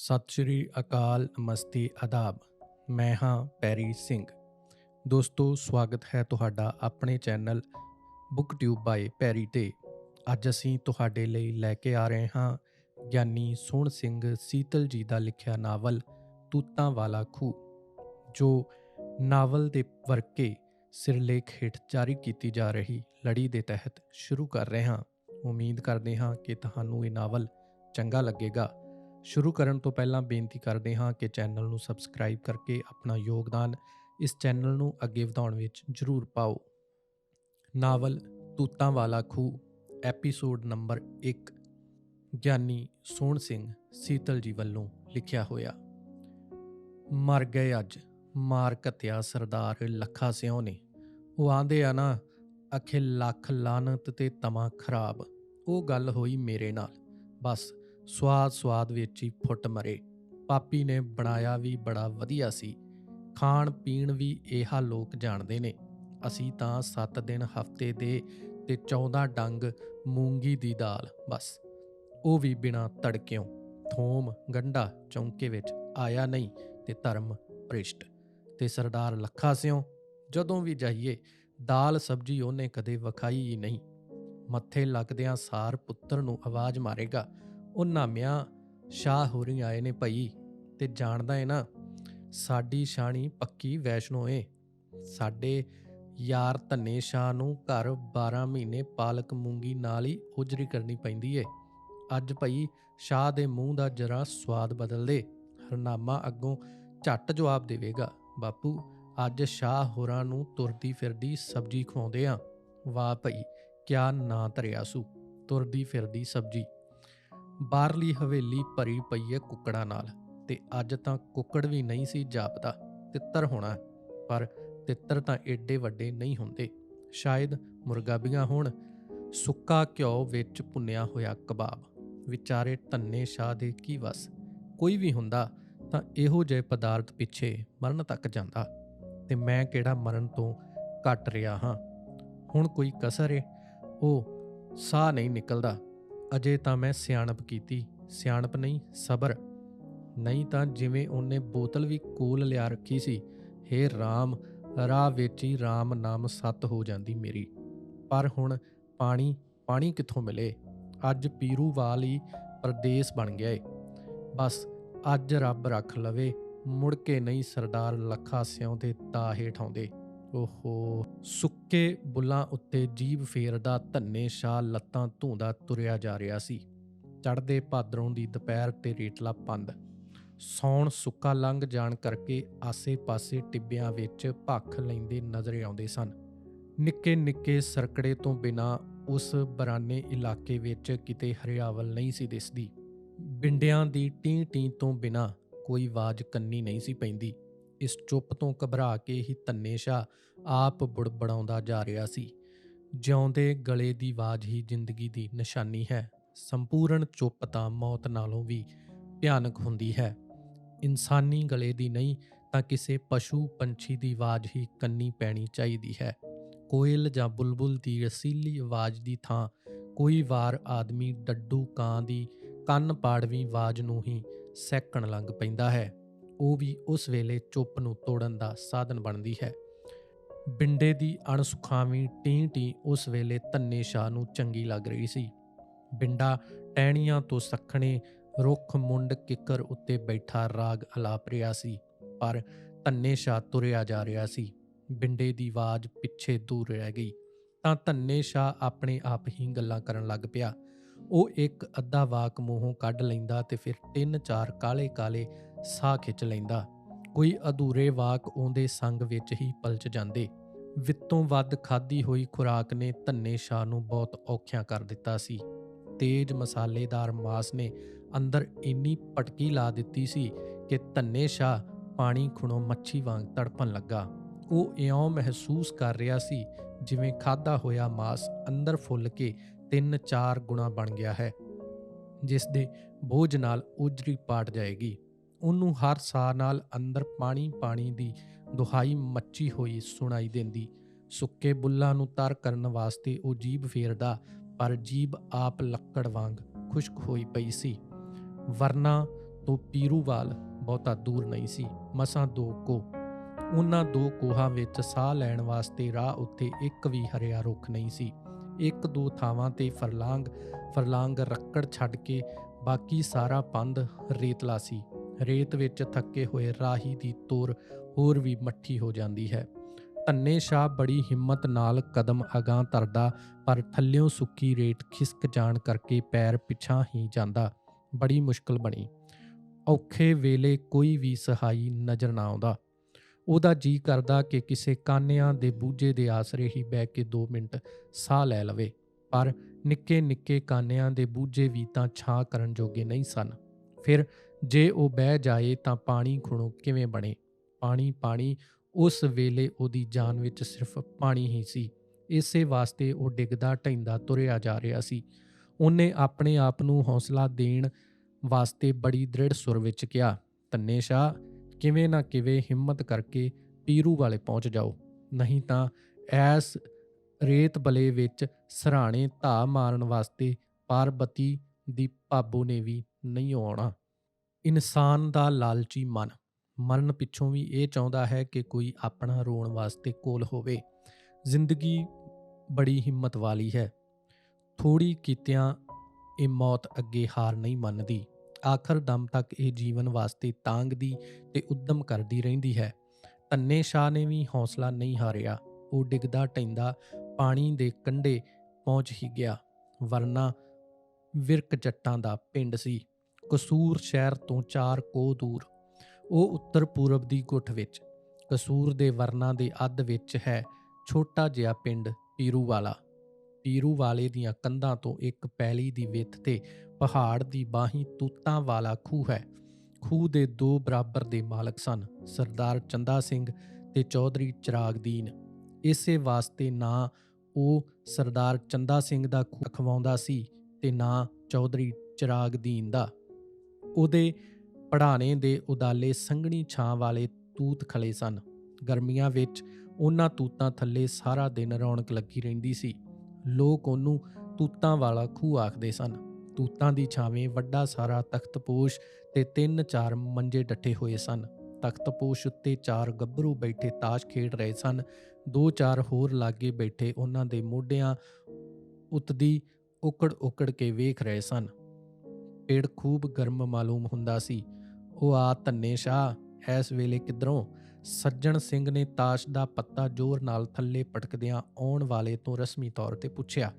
ਸਤਿ ਸ਼੍ਰੀ ਅਕਾਲ, ਨਮਸਤੇ, ਆਦਾਬ। ਮੈਂ ਹਾਂ ਪੈਰੀ ਸਿੰਘ। ਦੋਸਤੋ, ਸਵਾਗਤ ਹੈ ਤੁਹਾਡਾ ਆਪਣੇ ਚੈਨਲ ਬੁੱਕ ਟਿਊਬ ਬਾਈ ਪੈਰੀ ਤੇ। ਅੱਜ ਅਸੀਂ ਤੁਹਾਡੇ ਲਈ ਲੈ ਕੇ ਆ ਰਹੇ ਹਾਂ ਗਿਆਨੀ ਸੋਹਣ ਸਿੰਘ ਸੀਤਲ ਜੀ ਦਾ ਲਿਖਿਆ ਨਾਵਲ, ਤੂਤਾਂ ਵਾਲਾ ਖੂਹ, ਜੋ ਨਾਵਲ ਦੇ ਵਰਕੇ ਸਿਰਲੇਖ ਹੇਠ ਜਾਰੀ ਕੀਤੀ ਜਾ ਰਹੀ ਲੜੀ ਦੇ ਤਹਿਤ ਸ਼ੁਰੂ ਕਰ ਰਹੇ ਹਾਂ। ਉਮੀਦ ਕਰਦੇ ਹਾਂ ਕਿ ਤੁਹਾਨੂੰ ਇਹ ਨਾਵਲ ਚੰਗਾ ਲੱਗੇਗਾ। ਸ਼ੁਰੂ ਕਰਨ ਤੋਂ ਪਹਿਲਾਂ ਬੇਨਤੀ ਕਰਦੇ ਹਾਂ ਕਿ ਚੈਨਲ ਨੂੰ ਸਬਸਕ੍ਰਾਈਬ ਕਰਕੇ ਆਪਣਾ ਯੋਗਦਾਨ ਇਸ ਚੈਨਲ ਨੂੰ ਅੱਗੇ ਵਧਾਉਣ ਵਿੱਚ ਜ਼ਰੂਰ ਪਾਓ। ਨਾਵਲ ਤੂਤਾਂ ਵਾਲਾ ਖੂਹ, ਐਪੀਸੋਡ ਨੰਬਰ 1 ਗਿਆਨੀ ਸੋਹਣ ਸਿੰਘ, ਸੀਤਲ ਜੀ ਵੱਲੋਂ ਲਿਖਿਆ ਹੋਇਆ। ਮਰ ਗਏ ਅੱਜ, ਮਾਰ ਕਤਿਆ ਸਰਦਾਰ ਲੱਖਾ ਸਿਉ ਨੇ। ਉਹ ਆਂਦੇ ਆ ਨਾ, ਅਖੇ ਲੱਖ ਲਾਨਤ ਤੇ ਤਮਾ ਖਰਾਬ। ਉਹ ਗੱਲ ਹੋਈ ਮੇਰੇ ਨਾਲ। ਬਸ ਸਵਾਦ ਸਵਾਦ ਵਿੱਚ ਹੀ ਫੁੱਟ ਮਰੇ। ਪਾਪੀ ਨੇ ਬਣਾਇਆ ਵੀ ਬੜਾ ਵਧੀਆ ਸੀ। ਖਾਣ ਪੀਣ ਵੀ ਇਹਾ ਲੋਕ ਜਾਣਦੇ ਨੇ। ਅਸੀਂ ਤਾਂ 7 ਦਿਨ ਹਫ਼ਤੇ ਦੇ ਤੇ 14 ਡੰਗ, ਮੂੰਗੀ ਦੀ ਦਾਲ, ਬਸ। ਉਹ ਵੀ ਬਿਨਾ ਤੜਕਿਓ ਥੋਮ ਗੰਡਾ ਚੌਂਕੇ ਵਿੱਚ ਆਇਆ ਨਹੀਂ ਤੇ ਧਰਮ ਪ੍ਰਿਸ਼ਟ ਤੇ ਸਰਦਾਰ ਲੱਖਾ ਸਿਓ, ਜਦੋਂ ਵੀ ਜਾਈਏ, ਦਾਲ ਸਬਜੀ ਉਹਨੇ ਕਦੇ ਵਿਖਾਈ ਹੀ ਨਹੀਂ। ਮੱਥੇ ਲੱਗਦਿਆਂ ਸਾਰ ਪੁੱਤਰ ਨੂੰ ਆਵਾਜ਼ ਮਾਰੇਗਾ ਉਹ ਨਾਮਿਆਂ ਸ਼ਾਹ ਹੋਰੀ ਆਏ ਨੇ ਭਈ ਤੇ ਜਾਣਦਾ ਏ ਨਾ, ਸਾਡੀ ਸ਼ਾਣੀ ਪੱਕੀ ਵੈਸ਼ਨੋ ਏ। ਸਾਡੇ ਯਾਰ ਧੰਨੇ ਸ਼ਾਹ ਨੂੰ ਘਰ 12 ਮਹੀਨੇ ਪਾਲਕ ਮੂੰਗੀ ਨਾਲ ਹੀ ਉਜਰੀ ਕਰਨੀ ਪੈਂਦੀ ਏ। ਅੱਜ ਭਈ ਸ਼ਾਹ ਦੇ ਮੂੰਹ ਦਾ ਜਰਾ ਸਵਾਦ ਬਦਲ ਦੇ ਹਰਨਾਮਾ ਅੱਗੋਂ ਝੱਟ ਜਵਾਬ ਦੇਵੇਗਾ, ਬਾਪੂ, ਅੱਜ ਸ਼ਾਹ ਹੋਰਾਂ ਨੂੰ ਤੁਰਦੀ ਫਿਰਦੀ ਸਬਜੀ ਖਵਾਉਂਦੇ ਆ। ਵਾਹ ਭਈ, ਕਿਆ ਨਾਂ ਧਰਿਆ ਸੂ, ਤੁਰਦੀ ਫਿਰਦੀ ਸਬਜੀ। ਬਾਹਰਲੀ ਹਵੇਲੀ ਭਰੀ ਪਈ ਹੈ ਕੁੱਕੜਾਂ ਨਾਲ ਤੇ ਅੱਜ ਤਾਂ ਕੁੱਕੜ ਵੀ ਨਹੀਂ ਸੀ ਜਾਪਦਾ, ਤਿੱਤਰ ਹੋਣਾ, ਪਰ ਤਿੱਤਰ ਤਾਂ ਏਡੇ ਵੱਡੇ ਨਹੀਂ ਹੁੰਦੇ। ਸ਼ਾਇਦ ਮੁਰਗਾਬੀਆਂ ਹੋਣ, ਸੁੱਕਾ ਘਿਓ ਵਿੱਚ ਭੁੰਨਿਆ ਹੋਇਆ ਕਬਾਬ। ਵਿਚਾਰੇ ਧੰਨੇ ਸ਼ਾਹ ਦੇ ਕੀ ਵਸ? ਕੋਈ ਵੀ ਹੁੰਦਾ ਤਾਂ ਇਹੋ ਜਿਹੇ ਪਦਾਰਥ ਪਿੱਛੇ ਮਰਨ ਤੱਕ ਜਾਂਦਾ। ਤੇ ਮੈਂ ਕਿਹੜਾ ਮਰਨ ਤੋਂ ਘਟ ਰਿਹਾ ਹਾਂ? ਹੁਣ ਕੋਈ ਕਸਰ ਏ? ਉਹ ਸਾਹ ਨਹੀਂ ਨਿਕਲਦਾ। ਅਜੇ ਤਾਂ ਮੈਂ ਸਿਆਣਪ ਕੀਤੀ। ਸਿਆਣਪ ਨਹੀਂ, ਸਬਰ। ਨਹੀਂ ਤਾਂ ਜਿਵੇਂ ਉਹਨੇ ਬੋਤਲ ਵੀ ਕੋਲ ਲਿਆ ਰੱਖੀ ਸੀ, ਹੇ RAM ਰਾਹ ਵਿੱਚ ਹੀ RAM ਨਾਮ ਸੱਤ ਹੋ ਜਾਂਦੀ ਮੇਰੀ। ਪਰ ਹੁਣ ਪਾਣੀ ਪਾਣੀ ਕਿੱਥੋਂ ਮਿਲੇ? ਅੱਜ ਪੀਰੂਵਾਲ ਹੀ ਪ੍ਰਦੇਸ਼ ਬਣ ਗਿਆ ਏ। ਬਸ ਅੱਜ ਰੱਬ ਰੱਖ ਲਵੇ, ਮੁੜ ਕੇ ਨਹੀਂ ਸਰਦਾਰ ਲੱਖਾ ਸਿਉਂ ਦੇ ਤਾ ਹੇਠ ਆਉਂਦੇ ਓਹੋ। ਸੁੱਕੇ ਬੁੱਲਾਂ ਉੱਤੇ ਜੀਬ ਫੇਰਦਾ ਧੰਨੇ ਸ਼ਾ ਲੱਤਾਂ ਧੂੰਦਾ ਤੁਰਿਆ ਜਾ ਰਿਹਾ ਸੀ। ਚੜਦੇ ਭਾਦਰੋਂ ਦੀ ਦੁਪਹਿਰ ਤੇ ਰੇਟਲਾ ਪੰਦ ਸੌਣ ਸੁੱਕਾ ਲੰਘ ਜਾਣ ਕਰਕੇ ਆਸੇ-ਪਾਸੇ ਟਿੱਬਿਆਂ ਵਿੱਚ ਭੱਖ ਲੈਂਦੇ ਨਜ਼ਰ ਆਉਂਦੇ ਸਨ। ਨਿੱਕੇ ਨਿੱਕੇ ਸਰਕੜੇ ਤੋਂ ਬਿਨਾ ਉਸ ਬਰਾਨੇ ਇਲਾਕੇ ਵਿੱਚ ਕਿਤੇ ਹਰਿਆਵਲ ਨਹੀਂ ਸੀ ਦਿਸਦੀ। ਬਿੰਡਿਆਂ ਦੀ ਟੀ ਟੀਂ ਤੋਂ ਬਿਨਾ ਕੋਈ ਆਵਾਜ਼ ਕੰਨੀ ਨਹੀਂ ਸੀ ਪੈਂਦੀ। ਇਸ ਚੁੱਪ ਤੋਂ ਘਬਰਾ ਕੇ ਹੀ ਤੰਨੇਸ਼ਾ ਆਪ ਬੁੜਬੜਾਉਂਦਾ ਜਾ ਰਿਹਾ ਸੀ। ਜਿਉਂਦੇ ਗਲੇ ਦੀ ਆਵਾਜ਼ ਹੀ ਜ਼ਿੰਦਗੀ ਦੀ ਨਿਸ਼ਾਨੀ ਹੈ। ਸੰਪੂਰਨ ਚੁੱਪ ਤਾਂ ਮੌਤ ਨਾਲੋਂ ਵੀ ਭਿਆਨਕ ਹੁੰਦੀ ਹੈ। ਇਨਸਾਨੀ ਗਲੇ ਦੀ ਨਹੀਂ ਤਾਂ ਕਿਸੇ ਪਸ਼ੂ ਪੰਛੀ ਦੀ ਆਵਾਜ਼ ਹੀ ਕੰਨੀ ਪੈਣੀ ਚਾਹੀਦੀ ਹੈ। ਕੋਇਲ ਜਾਂ ਬੁਲਬੁਲ ਦੀ ਰਸੀਲੀ ਆਵਾਜ਼ ਦੀ ਥਾਂ ਕੋਈ ਵਾਰ ਆਦਮੀ ਡੱਡੂ ਕਾਂ ਦੀ ਕੰਨ ਪਾੜਵੀਂ ਆਵਾਜ਼ ਨੂੰ ਹੀ ਸੈਕਣ ਲੰਘ ਪੈਂਦਾ ਹੈ। ਉਹ ਵੀ ਉਸ ਵੇਲੇ ਚੁੱਪ ਨੂੰ ਤੋੜਨ ਦਾ ਸਾਧਨ ਬਣਦੀ ਹੈ। ਬਿੰਡੇ ਦੀ ਅਣਸੁਖਾਵੀਂ ਟੀ ਟੀ ਉਸ ਵੇਲੇ ਧੰਨੇ ਸ਼ਾਹ ਨੂੰ ਚੰਗੀ ਲੱਗ ਰਹੀ ਸੀ। ਬਿੰਡਾ ਟਹਿਣੀਆਂ ਤੋਂ ਸੱਖਣੇ ਰੁੱਖ ਮੁੰਡ ਕਿੱਕਰ ਉੱਤੇ ਬੈਠਾ ਰਾਗ ਅਲਾਪ ਰਿਹਾ ਸੀ, ਪਰ ਧੰਨੇ ਸ਼ਾਹ ਤੁਰਿਆ ਜਾ ਰਿਹਾ ਸੀ। ਬਿੰਡੇ ਦੀ ਆਵਾਜ਼ ਪਿੱਛੇ ਦੂਰ ਰਹਿ ਗਈ, ਤਾਂ ਧੰਨੇ ਸ਼ਾਹ ਆਪਣੇ ਆਪ ਹੀ ਗੱਲਾਂ ਕਰਨ ਲੱਗ ਪਿਆ। ਉਹ ਇੱਕ ਅੱਧਾ ਵਾਕ ਮੂੰਹੋਂ ਕੱਢ ਲੈਂਦਾ ਤੇ ਫਿਰ ਤਿੰਨ ਚਾਰ ਕਾਲੇ ਕਾਲੇ ਸਾਹ ਖਿੱਚ ਲੈਂਦਾ। ਕੋਈ ਅਧੂਰੇ ਵਾਕ ਉਹਦੇ ਸੰਗ ਵਿੱਚ ਹੀ ਪਲਚ ਜਾਂਦੇ। ਵਿੱਤੋਂ ਵੱਧ ਖਾਦੀ ਹੋਈ ਖੁਰਾਕ ਨੇ ਧੰਨੇ ਸ਼ਾਹ ਨੂੰ ਬਹੁਤ ਔਖਿਆਂ ਕਰ ਦਿੱਤਾ ਸੀ। ਤੇਜ਼ ਮਸਾਲੇਦਾਰ ਮਾਸ ਨੇ ਅੰਦਰ ਇੰਨੀ ਪਟਕੀ ਲਾ ਦਿੱਤੀ ਸੀ ਕਿ ਧੰਨੇ ਸ਼ਾਹ ਪਾਣੀ ਖੁਣੋਂ ਮੱਛੀ ਵਾਂਗ ਤੜਪਣ ਲੱਗਾ। ਉਹ ਇਉਂ ਮਹਿਸੂਸ ਕਰ ਰਿਹਾ ਸੀ ਜਿਵੇਂ ਖਾਦਾ ਹੋਇਆ ਮਾਸ ਅੰਦਰ ਫੁੱਲ ਕੇ ਤਿੰਨ ਚਾਰ ਗੁਣਾ ਬਣ ਗਿਆ ਹੈ, ਜਿਸ ਦੇ ਬੋਝ ਨਾਲ ਉਜਰੀ ਪਾਟ ਜਾਏਗੀ। ਉਹਨੂੰ ਹਰ ਸਾਹ ਨਾਲ ਅੰਦਰ ਪਾਣੀ ਪਾਣੀ ਦੀ ਦੁਹਾਈ ਮੱਚੀ ਹੋਈ ਸੁਣਾਈ ਦਿੰਦੀ। ਸੁੱਕੇ ਬੁੱਲਾਂ ਨੂੰ ਤਰ ਕਰਨ ਵਾਸਤੇ ਉਹ ਜੀਬ ਫੇਰਦਾ, ਪਰ ਜੀਬ ਆਪ ਲੱਕੜ ਵਾਂਗ ਖੁਸ਼ਕ ਹੋਈ ਪਈ ਸੀ। ਵਰਨਾ ਤੋਂ ਪੀਰੂਵਾਲ ਬਹੁਤਾ ਦੂਰ ਨਹੀਂ ਸੀ, ਮਸਾਂ ਦੋ ਕੋ ਉਹਨਾਂ ਦੋ ਕੋਹਾਂ ਵਿੱਚ ਸਾਹ ਲੈਣ ਵਾਸਤੇ ਰਾਹ ਉੱਤੇ ਇੱਕ ਵੀ ਹਰਿਆ ਰੁੱਖ ਨਹੀਂ ਸੀ। ਇੱਕ ਦੋ ਥਾਵਾਂ ਤੇ ਫਰਲਾਂਗ ਫਰਲਾਂਗ ਰੱਕੜ ਛੱਡ ਕੇ ਬਾਕੀ ਸਾਰਾ ਪੰਧ ਰੇਤਲਾ ਸੀ। ਰੇਤ ਵਿੱਚ ਥੱਕੇ ਹੋਏ ਰਾਹੀ ਦੀ ਤੋਰ ਹੋਰ ਵੀ ਮੱਠੀ ਹੋ ਜਾਂਦੀ ਹੈ। ਧੰਨੇ ਸ਼ਾਹ ਬੜੀ ਹਿੰਮਤ ਨਾਲ ਕਦਮ ਅਗਾਂ ਧਰਦਾ, ਪਰ ਥੱਲਿਓਂ ਸੁੱਕੀ ਰੇਤ ਖਿਸਕ ਜਾਣ ਕਰਕੇ ਪੈਰ ਪਿਛਾਂ ਹੀ ਜਾਂਦਾ। ਬੜੀ ਮੁਸ਼ਕਲ ਬਣੀ। ਔਖੇ ਵੇਲੇ ਕੋਈ ਵੀ ਸਹਾਈ ਨਜ਼ਰ ਨਾ ਆਉਂਦਾ। ਉਹਦਾ ਜੀ ਕਰਦਾ ਕਿ ਕਿਸੇ ਕਾਨਿਆਂ ਦੇ ਬੂਝੇ ਦੇ ਆਸਰੇ ਹੀ ਬਹਿ ਕੇ 2 ਮਿੰਟ ਸਾਹ ਲੈ ਲਵੇ, ਪਰ ਨਿੱਕੇ ਨਿੱਕੇ ਕਾਨਿਆਂ ਦੇ ਬੂਝੇ ਵੀ ਤਾਂ ਛਾਂ ਕਰਨ ਜੋਗੇ ਨਹੀਂ ਸਨ। ਫਿਰ ਜੇ ਉਹ ਬਹਿ ਜਾਏ ਤਾਂ ਪਾਣੀ ਖੁਣੋ ਕਿਵੇਂ ਬਣੇ? ਪਾਣੀ ਪਾਣੀ, ਉਸ ਵੇਲੇ ਉਹਦੀ ਜਾਨ ਵਿੱਚ ਸਿਰਫ ਪਾਣੀ ਹੀ ਸੀ। ਇਸੇ ਵਾਸਤੇ ਉਹ ਡਿੱਗਦਾ ਢੈਂਦਾ ਤੁਰਿਆ ਜਾ ਰਿਹਾ ਸੀ। ਉਹਨੇ ਆਪਣੇ ਆਪ ਨੂੰ ਹੌਸਲਾ ਦੇਣ ਵਾਸਤੇ ਬੜੀ ਦ੍ਰਿੜ ਸੁਰ ਵਿੱਚ ਕਿਹਾ, ਧੰਨੇ ਸ਼ਾਹ, ਕਿਵੇਂ ਨਾ ਕਿਵੇਂ ਹਿੰਮਤ ਕਰਕੇ ਪੀਰੂ ਵਾਲੇ ਪਹੁੰਚ ਜਾਓ। ਨਹੀਂ ਤਾਂ ਐਸ ਰੇਤ ਬਲੇ ਵਿੱਚ ਸਰਾਣੇ ਧਾ ਮਾਰਨ ਵਾਸਤੇ ਪਾਰਬਤੀ ਦੀ ਭਾਬੋ ਨੇ ਵੀ ਨਹੀਂ ਆਉਣਾ। ਇਨਸਾਨ ਦਾ ਲਾਲਚੀ ਮਨ। ਮਰਨ ਪਿੱਛੋਂ ਵੀ ਇਹ ਚਾਹੁੰਦਾ ਹੈ ਕਿ ਕੋਈ ਆਪਣਾ ਰੋਣ ਵਾਸਤੇ ਕੋਲ ਹੋਵੇ। ਜ਼ਿੰਦਗੀ ਬੜੀ ਹਿੰਮਤ ਵਾਲੀ ਹੈ। ਥੋੜੀ ਕੀਤਿਆਂ ਇਹ ਮੌਤ ਅੱਗੇ ਹਾਰ ਨਹੀਂ ਮੰਨਦੀ। ਆਖਰ ਦਮ ਤੱਕ ਇਹ ਜੀਵਨ ਵਾਸਤੇ ਤਾਂਗਦੀ ਤੇ ਉਦਮ ਕਰਦੀ ਰਹਿੰਦੀ ਹੈ। ਧੰਨੇ ਸ਼ਾਹ ਨੇ ਵੀ ਹੌਸਲਾ ਨਹੀਂ ਹਾਰਿਆ। ਉਹ ਡਿੱਗਦਾ ਟੈਂਦਾ ਪਾਣੀ ਦੇ ਕੰਢੇ ਪਹੁੰਚ ਹੀ ਗਿਆ। ਵਰਨਾ ਵਿਰਕ ਜੱਟਾਂ ਦਾ ਪਿੰਡ ਸੀ। ਕਸੂਰ ਸ਼ਹਿਰ ਤੋਂ 4 ਕੋ ਦੂਰ। ਉਹ ਉੱਤਰ ਪੂਰਬ ਦੀ ਗੁੱਠ ਵਿੱਚ, ਕਸੂਰ ਦੇ ਵਰਨਾ ਦੇ ਅੱਧ ਵਿੱਚ ਹੈ ਛੋਟਾ ਜਿਹਾ ਪਿੰਡ ਪੀਰੂਵਾਲਾ। ਪੀਰੂਵਾਲੇ ਦੀਆਂ ਕੰਧਾਂ ਤੋਂ ਇੱਕ ਪੈਲੀ ਦੀ ਵਿੱਥ ਤੇ ਪਹਾੜ ਦੀ ਬਾਹੀ ਤੂਤਾਂ ਵਾਲਾ ਖੂਹ ਹੈ। ਖੂਹ ਦੇ ਦੋ ਬਰਾਬਰ ਦੇ ਮਾਲਕ ਸਨ, ਸਰਦਾਰ ਚੰਦਾ ਸਿੰਘ ਤੇ ਚੌਧਰੀ ਚਰਾਗਦੀਨ। ਇਸੇ ਵਾਸਤੇ ਨਾ ਉਹ ਸਰਦਾਰ ਚੰਦਾ ਸਿੰਘ ਦਾ ਖੂਹ ਖਵਾਉਂਦਾ ਸੀ ਤੇ ਨਾ ਚੌਧਰੀ ਚਰਾਗਦੀਨ ਦਾ। ਉਹਦੇ ਪੜਾਣੇ ਦੇ ਉਦਾਲੇ ਸੰਘਣੀ ਛਾਂ ਵਾਲੇ ਤੂਤ ਖਲੇ ਸਨ। ਗਰਮੀਆਂ ਵਿੱਚ ਉਹਨਾਂ ਤੂਤਾਂ ਥੱਲੇ ਸਾਰਾ ਦਿਨ ਰੌਣਕ ਲੱਗੀ ਰਹਿੰਦੀ ਸੀ। ਲੋਕ ਉਹਨੂੰ ਤੂਤਾਂ ਵਾਲਾ ਖੂਹ ਆਖਦੇ ਸਨ। ਤੂਤਾਂ ਦੀ ਛਾਵੇਂ ਵੱਡਾ ਸਾਰਾ ਤਖਤਪੋਸ਼ ਤੇ ਤਿੰਨ ਚਾਰ ਮੰਜੇ ਡੱਠੇ ਹੋਏ ਸਨ। ਤਖਤਪੋਸ਼ ਉੱਤੇ ਚਾਰ ਗੱਭਰੂ ਬੈਠੇ ਤਾਸ਼ ਖੇਡ ਰਹੇ ਸਨ। ਦੋ ਚਾਰ ਹੋਰ ਲਾਗੇ ਬੈਠੇ ਉਹਨਾਂ ਦੇ ਮੋਢਿਆਂ ਉਤਦੀ ਉਕੜ ਉਕੜ ਕੇ ਵੇਖ ਰਹੇ ਸਨ। ਪੇੜ ਖੂਬ ਗਰਮ ਮਾਲੂਮ ਹੁੰਦਾ ਸੀ। ਉਹ ਆ, ਧੰਨੇ ਸ਼ਾਹ, ਇਸ ਵੇਲੇ ਕਿਧਰੋਂ? ਸੱਜਣ ਸਿੰਘ ਨੇ ਤਾਸ਼ ਦਾ ਪੱਤਾ ਜ਼ੋਰ ਨਾਲ ਥੱਲੇ ਪਟਕਦਿਆਂ ਆਉਣ ਵਾਲੇ ਤੋਂ ਰਸਮੀ ਤੌਰ ਤੇ ਪੁੱਛਿਆ।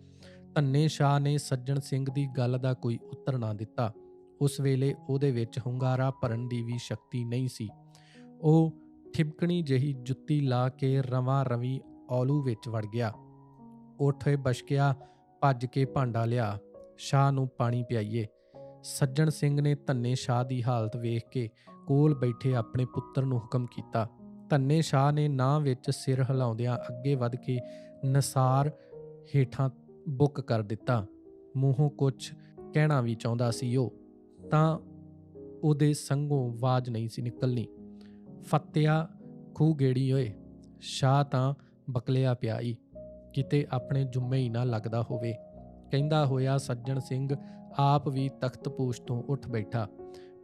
ਧੰਨੇ ਸ਼ਾਹ ਨੇ ਸੱਜਣ ਸਿੰਘ ਦੀ ਗੱਲ ਦਾ ਕੋਈ ਉੱਤਰ ਨਾ ਦਿੱਤਾ। ਉਸ ਵੇਲੇ ਉਹਦੇ ਵਿੱਚ ਹੁੰਗਾਰਾ ਭਰਨ ਦੀ ਵੀ ਸ਼ਕਤੀ ਨਹੀਂ ਸੀ। ਉਹ ਠਿਪਕਣੀ ਜਹੀ ਜੁੱਤੀ ਲਾ ਕੇ ਰਵਾਂ ਰਵੀ ਔਲੂ ਵਿੱਚ ਵੜ ਗਿਆ। ਉਠੇ ਬਸ਼ਕਿਆ, ਭੱਜ ਕੇ ਭਾਂਡਾ ਲਿਆ। ਸ਼ਾਹ ਨੂੰ ਪਾਣੀ ਪਿਆਈਏ। ਸੱਜਣ ਸਿੰਘ ਨੇ ਧੰਨੇ ਸ਼ਾਹ ਦੀ ਹਾਲਤ ਵੇਖ ਕੇ ਕੋਲ ਬੈਠੇ ਆਪਣੇ ਪੁੱਤਰ ਨੂੰ ਹੁਕਮ ਕੀਤਾ। ਧੰਨੇ ਸ਼ਾਹ ਨੇ ਨਾਂ ਵਿੱਚ ਸਿਰ ਹਿਲਾਉਂਦਿਆਂ ਅੱਗੇ ਵੱਧ ਕੇ ਨਸਾਰ ਹੇਠਾਂ ਬੁੱਕ ਕਰ ਦਿੱਤਾ। ਮੂੰਹੋਂ ਕੁਝ ਕਹਿਣਾ ਵੀ ਚਾਹੁੰਦਾ ਸੀ ਉਹ, ਤਾਂ ਉਹਦੇ ਸੰਗੋਂ ਆਵਾਜ਼ ਨਹੀਂ ਸੀ ਨਿਕਲਣੀ। ਫਤਿਆ ਖੂ ਗੇੜੀ ਓਏ, ਸ਼ਾਹ ਤਾਂ ਬਕਲਿਆ ਪਿਆਈ ਕਿਤੇ ਆਪਣੇ ਜੁੰਮੇ ਹੀ ਨਾ ਲੱਗਦਾ ਹੋਵੇ। ਕਹਿੰਦਾ ਹੋਇਆ ਸੱਜਣ ਸਿੰਘ ਆਪ ਵੀ ਤਖਤਪੋਸ਼ ਤੋਂ ਉੱਠ ਬੈਠਾ।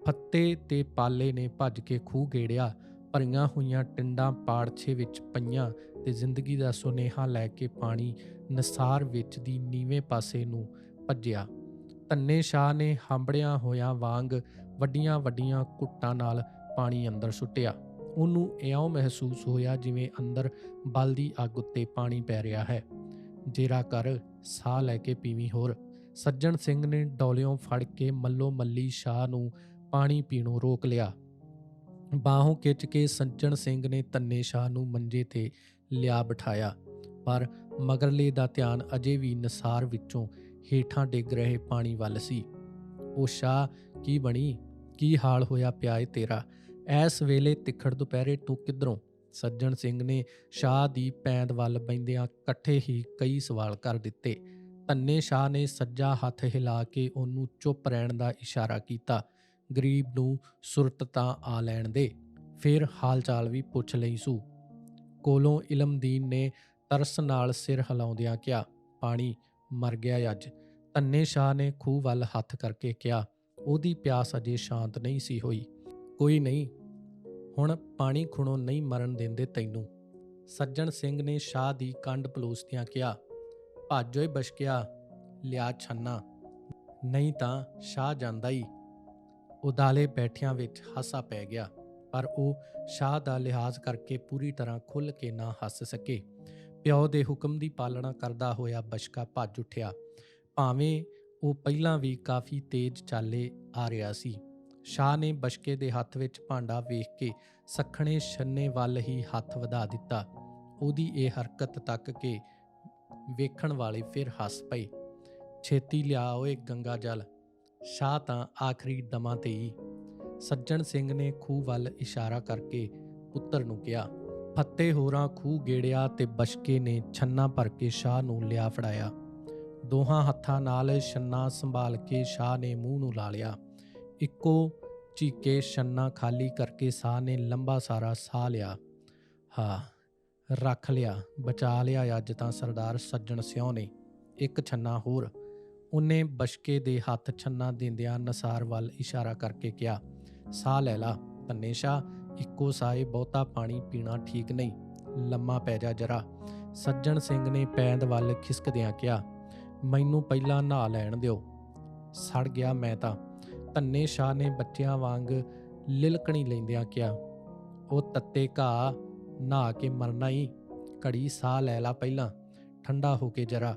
ਫੱਤੇ ਤੇ ਪਾਲੇ ਨੇ ਭੱਜ ਕੇ ਖੂਹ ਗੇੜਿਆ। ਭਰੀਆਂ ਹੋਈਆਂ ਟਿੰਡਾਂ ਪਾੜਛੇ ਵਿੱਚ ਪਈਆਂ ਤੇ ਜ਼ਿੰਦਗੀ ਦਾ ਸੁਨੇਹਾ ਲੈ ਕੇ ਪਾਣੀ ਨਸਾਰ ਵਿੱਚ ਦੀ ਨੀਵੇਂ ਪਾਸੇ ਨੂੰ ਭੱਜਿਆ। ਧੰਨੇ ਸ਼ਾਹ ਨੇ ਹੰਬੜਿਆਂ ਹੋਇਆਂ ਵਾਂਗ ਵੱਡੀਆਂ ਵੱਡੀਆਂ ਕੁੱਟਾਂ ਨਾਲ ਪਾਣੀ ਅੰਦਰ ਸੁੱਟਿਆ। ਉਹਨੂੰ ਇਉਂ ਮਹਿਸੂਸ ਹੋਇਆ ਜਿਵੇਂ ਅੰਦਰ ਬਲਦੀ ਅੱਗ ਉੱਤੇ ਪਾਣੀ ਪੈ ਰਿਹਾ ਹੈ। ਜੇਰਾ ਕਰ, ਸਾਹ ਲੈ ਕੇ ਪੀਵੀਂ ਹੋਰ। ਸੱਜਣ ਸਿੰਘ ਨੇ ਡੋਲਿਓਂ ਫੜ ਕੇ ਮੱਲੋ ਮੱਲੀ ਸ਼ਾਹ ਨੂੰ ਪਾਣੀ ਪੀਣੋਂ ਰੋਕ ਲਿਆ। ਬਾਹੋਂ ਖਿੱਚ ਕੇ ਸੱਜਣ ਸਿੰਘ ਨੇ ਤੰਨੇ ਸ਼ਾਹ ਨੂੰ ਮੰਜੇ ਤੇ ਲਿਆ ਬਿਠਾਇਆ, ਪਰ ਮਗਰਲੇ ਦਾ ਧਿਆਨ ਅਜੇ ਵੀ ਨਸਾਰ ਵਿੱਚੋਂ ਹੇਠਾਂ ਡਿੱਗ ਰਹੇ ਪਾਣੀ ਵੱਲ ਸੀ। ਉਹ ਸ਼ਾਹ, ਕੀ ਬਣੀ? ਕੀ ਹਾਲ ਹੋਇਆ ਪਿਆ ਏ ਤੇਰਾ? ਐਸ ਵੇਲੇ ਤਿੱਖੜ ਦੁਪਹਿਰੇ ਤੂੰ ਕਿਧਰੋਂ? ਸੱਜਣ ਸਿੰਘ ਨੇ ਸ਼ਾਹ ਦੀ ਪੈਂਦ ਵੱਲ ਬੈੰਦਿਆਂ ਇਕੱਠੇ ਹੀ ਕਈ ਸਵਾਲ ਕਰ ਦਿੱਤੇ। ਧੰਨੇ ਸ਼ਾਹ ਨੇ ਸੱਜਾ ਹੱਥ ਹਿਲਾ ਕੇ ਉਹਨੂੰ ਚੁੱਪ ਰਹਿਣ ਦਾ ਇਸ਼ਾਰਾ ਕੀਤਾ। ਗਰੀਬ ਨੂੰ ਸੁਰਤ ਤਾਂ ਆ ਲੈਣ ਦੇ। ਫਿਰ ਹਾਲ ਚਾਲ ਵੀ ਪੁੱਛ ਲਈ ਸੂ। ਕੋਲੋਂ ਇਲਮਦੀਨ ਨੇ ਤਰਸ ਨਾਲ ਸਿਰ ਹਿਲਾਉਂਦਿਆਂ ਕਿਹਾ, ਪਾਣੀ, ਮਰ ਗਿਆ ਅੱਜ। ਧੰਨੇ ਸ਼ਾਹ ਨੇ ਖੂਹ ਵੱਲ ਹੱਥ ਕਰਕੇ ਕਿਹਾ, ਉਹਦੀ ਪਿਆਸ ਅਜੇ ਸ਼ਾਂਤ ਨਹੀਂ ਸੀ ਹੋਈ। ਕੋਈ ਨਹੀਂ, ਹੁਣ ਪਾਣੀ ਖੁਣੋਂ ਨਹੀਂ ਮਰਨ ਦਿੰਦੇ ਤੈਨੂੰ। ਸੱਜਣ ਸਿੰਘ ਨੇ ਸ਼ਾਹ ਦੀ ਕੰਡ ਪਲੋਸਦਿਆਂ ਕਿਹਾ ਭੱਜ ਓਏ ਬਸ਼ਕਿਆ, ਲਿਆ ਛੰਨਾ। ਨਹੀਂ ਤਾਂ ਸ਼ਾਹ ਜਾਂਦਾ ਹੀ ਉਦਾਲੇ ਬੈਠਿਆਂ ਵਿੱਚ ਹਾਸਾ ਪੈ ਗਿਆ, ਪਰ ਉਹ ਸ਼ਾਹ ਦਾ ਲਿਹਾਜ਼ ਕਰਕੇ ਪੂਰੀ ਤਰ੍ਹਾਂ ਖੁੱਲ ਕੇ ਨਾ ਹੱਸ ਸਕੇ। ਪਿਓ ਦੇ ਹੁਕਮ ਦੀ ਪਾਲਣਾ ਕਰਦਾ ਹੋਇਆ ਬਸ਼ਕਾ ਭੱਜ ਉੱਠਿਆ। ਭਾਵੇਂ ਉਹ ਪਹਿਲਾਂ ਵੀ ਕਾਫੀ ਤੇਜ਼ ਚਾਲੇ ਆ ਰਿਹਾ ਸੀ। ਸ਼ਾਹ ਨੇ ਬਸ਼ਕੇ ਦੇ ਹੱਥ ਵਿੱਚ ਭਾਂਡਾ ਵੇਖ ਕੇ ਸਖਣੇ ਛੰਨੇ ਵੱਲ ਹੀ ਹੱਥ ਵਧਾ ਦਿੱਤਾ। ਉਹਦੀ ਇਹ ਹਰਕਤ ਤੱਕ ਕੇ ਵੇਖਣ ਵਾਲੇ ਫਿਰ ਹੱਸ ਪਏ। ਛੇਤੀ ਲਿਆ ਓਏ ਗੰਗਾ ਜਲ, ਸ਼ਾਹ ਤਾਂ ਆਖਰੀ ਦਮਾਂ ਤੇ ਹੀ ਸੱਜਣ ਸਿੰਘ ਨੇ ਖੂਹ ਵੱਲ ਇਸ਼ਾਰਾ ਕਰਕੇ ਪੁੱਤਰ ਨੂੰ ਕਿਹਾ, ਫੱਤੇ ਹੋਰਾਂ ਖੂਹ ਗੇੜਿਆ ਤੇ ਬਸ਼ਕੇ ਨੇ ਛੰਨਾ ਭਰ ਕੇ ਸ਼ਾਹ ਨੂੰ ਲਿਆ ਫੜਾਇਆ। ਦੋਹਾਂ ਹੱਥਾਂ ਨਾਲ ਛੰਨਾ ਸੰਭਾਲ ਕੇ ਸ਼ਾਹ ਨੇ ਮੂੰਹ ਨੂੰ ਲਾ ਲਿਆ। ਇੱਕੋ ਚੀਕੇ ਛੰਨਾ ਖਾਲੀ ਕਰਕੇ ਸਾਹ ਨੇ ਲੰਬਾ ਸਾਰਾ ਸਾਹ ਲਿਆ। ਹਾਂ ਰੱਖ ਲਿਆ, ਬਚਾ ਲਿਆ ਅੱਜ ਤਾਂ ਸਰਦਾਰ ਸੱਜਣ ਸਿਉ ਨੇ। ਇੱਕ ਛੰਨਾ ਹੋਰ, ਉਹਨੇ ਬਸ਼ਕੇ ਦੇ ਹੱਥ ਛੰਨਾ ਦਿੰਦਿਆਂ ਨਸਾਰ ਵੱਲ ਇਸ਼ਾਰਾ ਕਰਕੇ ਕਿਹਾ, ਸਾਹ ਲੈ ਲਾ ਤੰਨੇਸ਼ਾ ਇੱਕੋ ਸਾਏ ਬਹੁਤਾ ਪਾਣੀ ਪੀਣਾ ਠੀਕ ਨਹੀਂ, ਲੰਮਾ ਪੈ ਜਾ ਜਰਾ। ਸੱਜਣ ਸਿੰਘ ਨੇ ਪੈਂਦ ਵੱਲ ਖਿਸਕਦਿਆਂ ਕਿਹਾ, ਮੈਨੂੰ ਪਹਿਲਾਂ ਨਹਾ ਲੈਣ ਦਿਓ। ਸੜ ਗਿਆ ਮੈਂ ਤਾਂ। ਧੰਨੇ ਸ਼ਾਹ ਨੇ ਬੱਚਿਆਂ ਵਾਂਗ ਲਿਲਕਣੀ ਲੈਂਦਿਆਂ ਕਿਹਾ, ਉਹ ਤੱਤੇ ਘਾ ਨਹਾ ਕੇ ਮਰਨਾ ਹੀ ਘੜੀ ਸਾਹ ਲੈ ਲਾ ਪਹਿਲਾਂ, ਠੰਡਾ ਹੋ ਕੇ ਜਰਾ।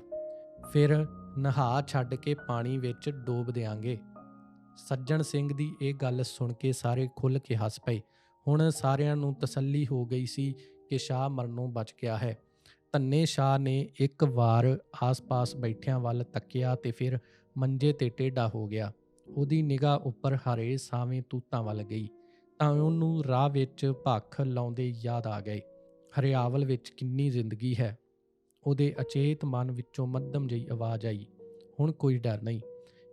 ਫਿਰ ਨਹਾ ਛੱਡ ਕੇ ਪਾਣੀ ਵਿੱਚ ਡੋਬ ਦੇਾਂਗੇ ਸੱਜਣ ਸਿੰਘ ਦੀ ਇਹ ਗੱਲ ਸੁਣ ਕੇ ਸਾਰੇ ਖੁੱਲ ਕੇ ਹੱਸ ਪਏ। ਹੁਣ ਸਾਰਿਆਂ ਨੂੰ ਤਸੱਲੀ ਹੋ ਗਈ ਸੀ ਕਿ ਸ਼ਾਹ ਮਰਨੋਂ ਬਚ ਗਿਆ ਹੈ। ਧੰਨੇ ਸ਼ਾਹ ਨੇ ਇੱਕ ਵਾਰ ਆਸ-ਪਾਸ ਬੈਠਿਆਂ ਵੱਲ ਤੱਕਿਆ ਤੇ ਫਿਰ ਮੰਜੇ ਤੇ ਟੇਢਾ ਹੋ ਗਿਆ। ਉਹਦੀ ਨਿਗਾਹ ਉੱਪਰ ਹਰੇ ਸਾਵੇਂ ਤੂਤਾਂ ਵੱਲ ਗਈ। ਤਾਂ ਉਹਨੂੰ ਰਾਹ ਵਿੱਚ ਭੱਖ ਲਾਉਂਦੇ ਯਾਦ ਆ ਗਏ। ਹਰਿਆਵਲ ਵਿੱਚ ਕਿੰਨੀ ਜ਼ਿੰਦਗੀ ਹੈ। ਉਹਦੇ ਅਚੇਤ ਮਨ ਵਿੱਚੋਂ ਮੱਧਮ ਜਿਹੀ ਆਵਾਜ਼ ਆਈ। ਹੁਣ ਕੋਈ ਡਰ ਨਹੀਂ।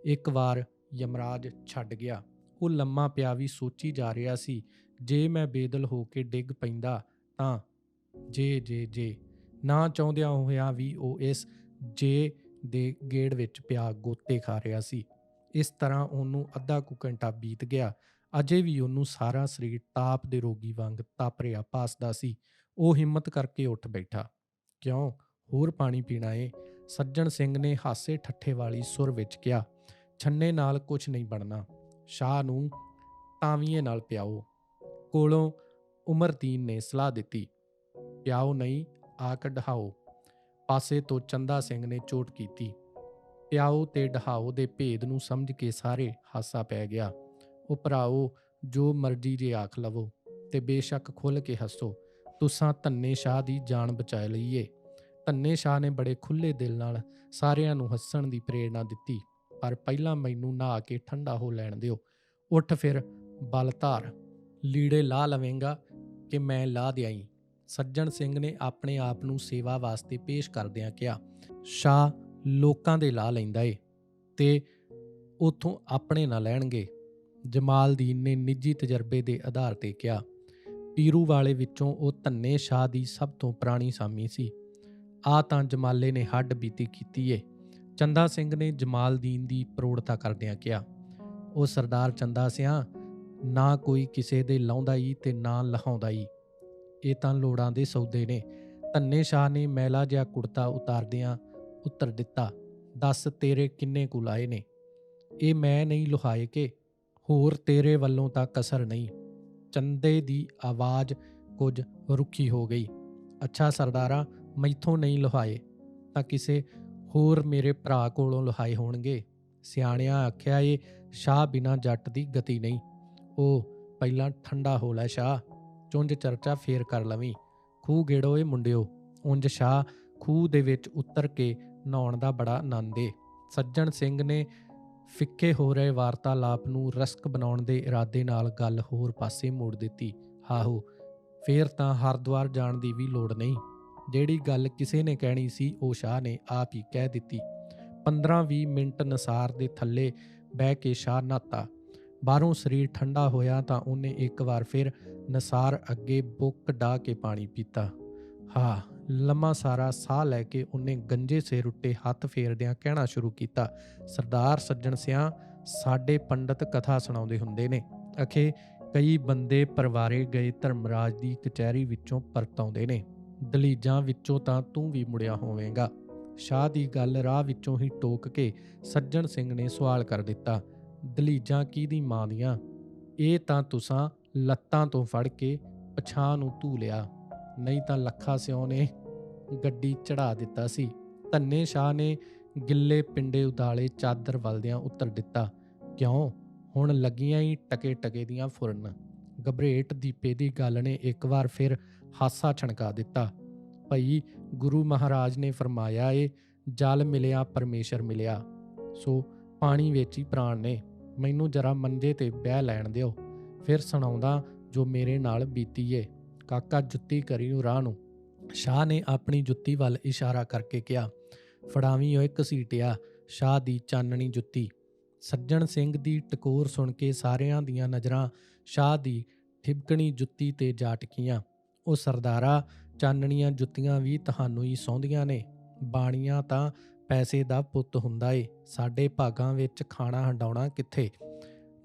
ਇੱਕ ਵਾਰ ਯਮਰਾਜ ਛੱਡ ਗਿਆ। ਉਹ ਲੰਮਾ ਪਿਆ ਵੀ ਸੋਚੀ ਜਾ ਰਿਹਾ ਸੀ, ਜੇ ਮੈਂ ਬੇਦਲ ਹੋ ਕੇ ਡਿੱਗ ਪੈਂਦਾ ਤਾਂ ਜੇ ਜੇ ਜੇ। ਨਾ ਚਾਹੁੰਦਿਆਂ ਹੋਇਆ ਵੀ ਉਹ ਇਸ ਜੇ ਦੇ ਗੇੜ ਵਿੱਚ ਪਿਆ ਗੋਤੇ ਖਾ ਰਿਹਾ ਸੀ। ਇਸ ਤਰ੍ਹਾਂ ਉਹਨੂੰ ਅੱਧਾ ਕੁ ਘੰਟਾ ਬੀਤ ਗਿਆ। ਅਜੇ ਵੀ ਉਹਨੂੰ ਸਾਰਾ ਸਰੀਰ ਤਾਪ ਦੇ ਰੋਗੀ ਵਾਂਗ ਤਪ ਰਿਹਾ ਪਾਸਦਾ ਸੀ। ਉਹ ਹਿੰਮਤ ਕਰਕੇ ਉੱਠ ਬੈਠਾ। ਕਿਉਂ? ਹੋਰ ਪਾਣੀ ਪੀਣਾ ਏ? ਸੱਜਣ ਸਿੰਘ ਨੇ ਹਾਸੇ ਠੱਠੇ ਵਾਲੀ ਸੁਰ ਵਿੱਚ ਕਿਹਾ, ਛੰਨੇ ਨਾਲ ਕੁਝ ਨਹੀਂ ਬਣਨਾ। ਸ਼ਾਹ ਨੂੰ ਤਾਵੀਏ ਨਾਲ ਪਿਆਓ। ਕੋਲੋਂ ਉਮਰਦੀਨ ਨੇ ਸਲਾਹ ਦਿੱਤੀ, ਪਿਆਓ ਨਹੀਂ, ਆ ਕਢਾਓ। ਪਾਸੇ ਤੋਂ ਚੰਦਾ ਸਿੰਘ ਨੇ ਚੋਟ ਕੀਤੀ। ਪਿਆਓ ਤੇ ਢਹਾਓ ਦੇ ਭੇਦ ਨੂੰ ਸਮਝ ਕੇ ਸਾਰੇ ਹਾਸਾ ਪੈ ਗਿਆ। ਉਹ ਭਰਾਓ ਜੋ ਮਰਜ਼ੀ ਜੇ ਆਖ ਲਵੋ ਤੇ ਬੇਸ਼ੱਕ ਖੁੱਲ ਕੇ ਹੱਸੋ। ਤੁਸਾਂ ਧੰਨੇ ਸ਼ਾਹ ਦੀ ਜਾਨ ਬਚਾ ਲਈਏ। ਧੰਨੇ ਸ਼ਾਹ ਨੇ ਬੜੇ ਖੁੱਲੇ ਦਿਲ ਨਾਲ ਸਾਰਿਆਂ ਨੂੰ ਹੱਸਣ ਦੀ ਪ੍ਰੇਰਣਾ ਦਿੱਤੀ, ਪਰ ਪਹਿਲਾਂ ਮੈਨੂੰ ਨਹਾ ਕੇ ਠੰਡਾ ਹੋ ਲੈਣ ਦਿਓ। ਉੱਠ ਫਿਰ ਬਲਧਾਰ ਲੀੜੇ ਲਾ ਲਵੇਂਗਾ ਕਿ ਮੈਂ ਲਾ ਦਿਆਈ। ਸੱਜਣ ਸਿੰਘ ਨੇ ਆਪਣੇ ਆਪ ਨੂੰ ਸੇਵਾ ਵਾਸਤੇ ਪੇਸ਼ ਕਰਦਿਆਂ ਕਿਹਾ, ਸ਼ਾਹ, ਲੋਕਾਂ ਦੇ ਲਾ ਲੈਂਦਾ ਏ ਤੇ ਉਥੋਂ ਆਪਣੇ ਨਾ ਲੈਣਗੇ। ਜਮਾਲਦੀਨ ਨੇ ਨਿੱਜੀ ਤਜਰਬੇ ਦੇ ਆਧਾਰ ਤੇ ਕਿਹਾ, ਪੀਰੂ ਵਾਲੇ ਵਿੱਚੋਂ ਉਹ ਧੰਨੇ ਸ਼ਾਹ ਦੀ ਸਭ ਤੋਂ ਪੁਰਾਣੀ ਸਾਮੀ ਸੀ। ਆ ਤਾਂ ਜਮਾਲੇ ਨੇ ਹੱਡ ਬੀਤੀ ਕੀਤੀ ਏ। ਚੰਦਾ ਸਿੰਘ ਨੇ ਜਮਾਲਦੀਨ ਦੀ ਪ੍ਰੋੜਤਾ ਕਰਦਿਆਂ ਕਿਹਾ, ਉਹ ਸਰਦਾਰ ਚੰਦਾ ਸਿਆ, ਨਾ ਕੋਈ ਕਿਸੇ ਦੇ ਲਾਉਂਦਾ ਈ ਤੇ ਨਾ ਲਹਾਉਂਦਾ ਈ ਇਹ ਤਾਂ ਲੋੜਾਂ ਦੇ ਸੌਦੇ ਨੇ। ਧੰਨੇ ਸ਼ਾਹ ਨੇ ਮੈਲਾ ਜਿਹਾ ਕੁੜਤਾ ਉਤਾਰਦਿਆਂ ਉੱਤਰ ਦਿੱਤਾ, ਦੱਸ ਤੇਰੇ ਕਿੰਨੇ ਕੁ ਲਾਏ ਨੇ? ਇਹ ਮੈਂ ਨਹੀਂ ਲੁਹਾਏ ਕੇ ਹੋਰ ਤੇਰੇ ਵੱਲੋਂ ਤਾਂ ਕਸਰ ਨਹੀਂ। ਚੰਦੇ ਦੀ ਆਵਾਜ਼ ਕੁਝ ਰੁੱਖੀ ਹੋ ਗਈ। ਅੱਛਾ ਸਰਦਾਰਾ, ਮੈਥੋਂ ਨਹੀਂ ਲੁਹਾਏ, ਤਾਂ ਕਿਸੇ ਹੋਰ ਮੇਰੇ ਭਰਾ ਕੋਲੋਂ ਲੁਹਾਏ ਹੋਣਗੇ। ਸਿਆਣਿਆਂ ਆਖਿਆ ਏ ਸ਼ਾਹ ਬਿਨਾ ਜੱਟ ਦੀ ਗਤੀ ਨਹੀਂ। ਉਹ ਪਹਿਲਾਂ ਠੰਡਾ ਹੋ ਲੈ ਸ਼ਾਹ, ਚੁੰਝ ਚਰਚਾ ਫੇਰ ਕਰ ਲਵੀਂ। ਖੂਹ ਗੇੜੋ ਏ ਮੁੰਡਿਓ, ਉਂਝ ਸ਼ਾਹ ਖੂਹ ਦੇ ਵਿੱਚ ਉਤਰ ਕੇ ਨਹਾਉਣ ਦਾ ਬੜਾ ਆਨੰਦ ਏ। ਸੱਜਣ ਸਿੰਘ ਨੇ ਫਿੱਕੇ ਹੋ ਰਹੇ ਵਾਰਤਾਲਾਪ ਨੂੰ ਰਸਕ ਬਣਾਉਣ ਦੇ ਇਰਾਦੇ ਨਾਲ ਗੱਲ ਹੋਰ ਪਾਸੇ ਮੋੜ ਦਿੱਤੀ। ਹਾਹੋ ਫੇਰ ਤਾਂ ਹਰਦੁਆਰ ਜਾਣ ਦੀ ਵੀ ਲੋੜ ਨਹੀਂ। ਜਿਹੜੀ ਗੱਲ ਕਿਸੇ ਨੇ ਕਹਿਣੀ ਸੀ, ਉਹ ਸ਼ਾਹ ਨੇ ਆਪ ਹੀ ਕਹਿ ਦਿੱਤੀ। 15-20 ਮਿੰਟ ਨਸਾਰ ਦੇ ਥੱਲੇ ਬਹਿ ਕੇ ਸ਼ਾਹ ਨਾਤਾ ਬਾਹਰੋਂ ਸਰੀਰ ਠੰਡਾ ਹੋਇਆ ਤਾਂ ਉਹਨੇ ਇੱਕ ਵਾਰ ਫਿਰ ਨਸਾਰ ਅੱਗੇ ਬੁੱਕ ਡਾ ਕੇ ਪਾਣੀ ਪੀਤਾ। ਹਾਂ ਲੰਮਾ ਸਾਰਾ ਸਾਹ ਲੈ ਕੇ ਉਹਨੇ ਗੰਜੇ ਸਿਰ ਉੱਤੇ ਹੱਥ ਫੇਰਦਿਆਂ ਕਹਿਣਾ ਸ਼ੁਰੂ ਕੀਤਾ, ਸਰਦਾਰ ਸੱਜਣ ਸਿਆਂ, ਸਾਡੇ ਪੰਡਤ ਕਥਾ ਸੁਣਾਉਂਦੇ ਹੁੰਦੇ ਨੇ। ਅਖੇ, ਕਈ ਬੰਦੇ ਪਰਿਵਾਰੇ ਗਏ ਧਰਮਰਾਜ ਦੀ ਕਚਹਿਰੀ ਵਿੱਚੋਂ ਪਰਤ ਆਉਂਦੇ ਨੇ। ਦਲੀਜਾਂ ਵਿੱਚੋਂ ਤਾਂ ਤੂੰ ਵੀ ਮੁੜਿਆ ਹੋਵੇਂਗਾ। ਸ਼ਾਹ ਦੀ ਗੱਲ ਰਾਹ ਵਿੱਚੋਂ ਹੀ ਟੋਕ ਕੇ ਸੱਜਣ ਸਿੰਘ ਨੇ ਸਵਾਲ ਕਰ ਦਿੱਤਾ, ਦਲੀਜਾਂ ਕਿਹਦੀ ਮਾਂ ਦੀਆਂ? ਇਹ ਤਾਂ ਤੁਸਾਂ ਲੱਤਾਂ ਤੋਂ ਫੜ ਕੇ ਪਛਾਂ ਨੂੰ ਧੂ ਲਿਆ। ਨਹੀਂ ਤਾਂ ਲੱਖਾ ਸਿਓ ਨੇ ਗੱਡੀ ਚੜਾ ਦਿੱਤਾ ਸੀ। ਧੰਨੇ ਸ਼ਾਹ ਨੇ ਗਿੱਲੇ ਪਿੰਡੇ ਉਦਾਲੇ ਚਾਦਰ ਵਲਦਿਆਂ ਉੱਤਰ ਦਿੱਤਾ, ਕਿਉਂ? ਹੁਣ ਲੱਗੀਆਂ ਹੀ ਟਕੇ ਟਕੇ ਦੀਆਂ ਫੁਰਨ। ਗਬਰੇਟ ਦੀਪੇ ਦੀ ਗੱਲ ਨੇ ਇੱਕ ਵਾਰ ਫਿਰ ਹਾਸਾ ਛਣਕਾ ਦਿੱਤਾ। ਭਈ, ਗੁਰੂ ਮਹਾਰਾਜ ਨੇ ਫਰਮਾਇਆ ਏ, ਜਲ ਮਿਲਿਆ, ਪਰਮੇਸ਼ਰ ਮਿਲਿਆ। ਸੋ ਪਾਣੀ ਵਿੱਚ ਹੀ ਪ੍ਰਾਣ ਨੇ, ਮੈਨੂੰ ਜਰਾ ਮੰਜੇ ਤੇ ਬਹਿ ਲੈਣ ਦਿਓ। ਫਿਰ ਸੁਣਾਉਂਦਾ ਜੋ ਮੇਰੇ ਨਾਲ ਬੀਤੀ ਏ। ਕਾਕਾ ਜੁੱਤੀ ਕਰੀ ਨੂੰ ਰਾਹ ਨੂੰ। ਸ਼ਾਹ ਨੇ ਆਪਣੀ ਜੁੱਤੀ ਵੱਲ ਇਸ਼ਾਰਾ ਕਰਕੇ ਕਿਹਾ, ਫੜਾਵੀਂ ਓਏ ਘਸੀਟਿਆ ਸ਼ਾਹ ਦੀ ਚਾਨਣੀ ਜੁੱਤੀ। ਸੱਜਣ ਸਿੰਘ ਦੀ ਟਕੋਰ ਸੁਣ ਕੇ ਸਾਰਿਆਂ ਦੀਆਂ ਨਜ਼ਰਾਂ ਸ਼ਾਹ ਦੀ ਠਿਬਕਣੀ ਜੁੱਤੀ ਤੇ ਜਾ ਟਕੀਆਂ। ਉਹ ਸਰਦਾਰਾ, ਚਾਨਣੀਆਂ ਜੁੱਤੀਆਂ ਵੀ ਤੁਹਾਨੂੰ ਹੀ ਸੌਂਦੀਆਂ ਨੇ। ਬਾਣੀਆਂ ਤਾਂ ਪੈਸੇ ਦਾ ਪੁੱਤ ਹੁੰਦਾ ਏ, ਸਾਡੇ ਭਾਗਾਂ ਵਿੱਚ ਖਾਣਾ ਹੰਡਾਉਣਾ ਕਿੱਥੇ?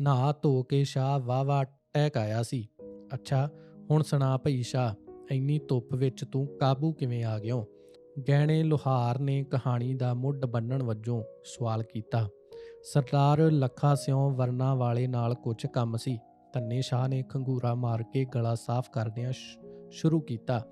ਨਹਾ ਧੋ ਕੇ ਸ਼ਾਹ ਵਾਵਾ ਟਹਿਕ ਆਇਆ ਸੀ। ਅੱਛਾ ਹੁਣ ਸੁਣਾ ਭਈ ਸ਼ਾਹ, ਇੰਨੀ ਧੁੱਪ ਵਿੱਚ ਤੂੰ ਕਾਬੂ ਕਿਵੇਂ ਆ ਗਿਓ? ਗਹਿਣੇ ਲੋਹਾਰ ਨੇ ਕਹਾਣੀ ਦਾ ਮੁੱਢ ਬੰਨਣ ਵਜੋਂ ਸਵਾਲ ਕੀਤਾ। ਸਰਦਾਰ ਲੱਖਾ ਸਿਉ ਵਰਨਾ ਵਾਲੇ ਨਾਲ ਕੁਝ ਕੰਮ ਸੀ। ਧੰਨੇ ਸ਼ਾਹ ਨੇ ਖੰਗੂਰਾ ਮਾਰ ਕੇ ਗਲਾ ਸਾਫ਼ ਕਰਦਿਆਂ ਸ਼ੁਰੂ ਕੀਤਾ।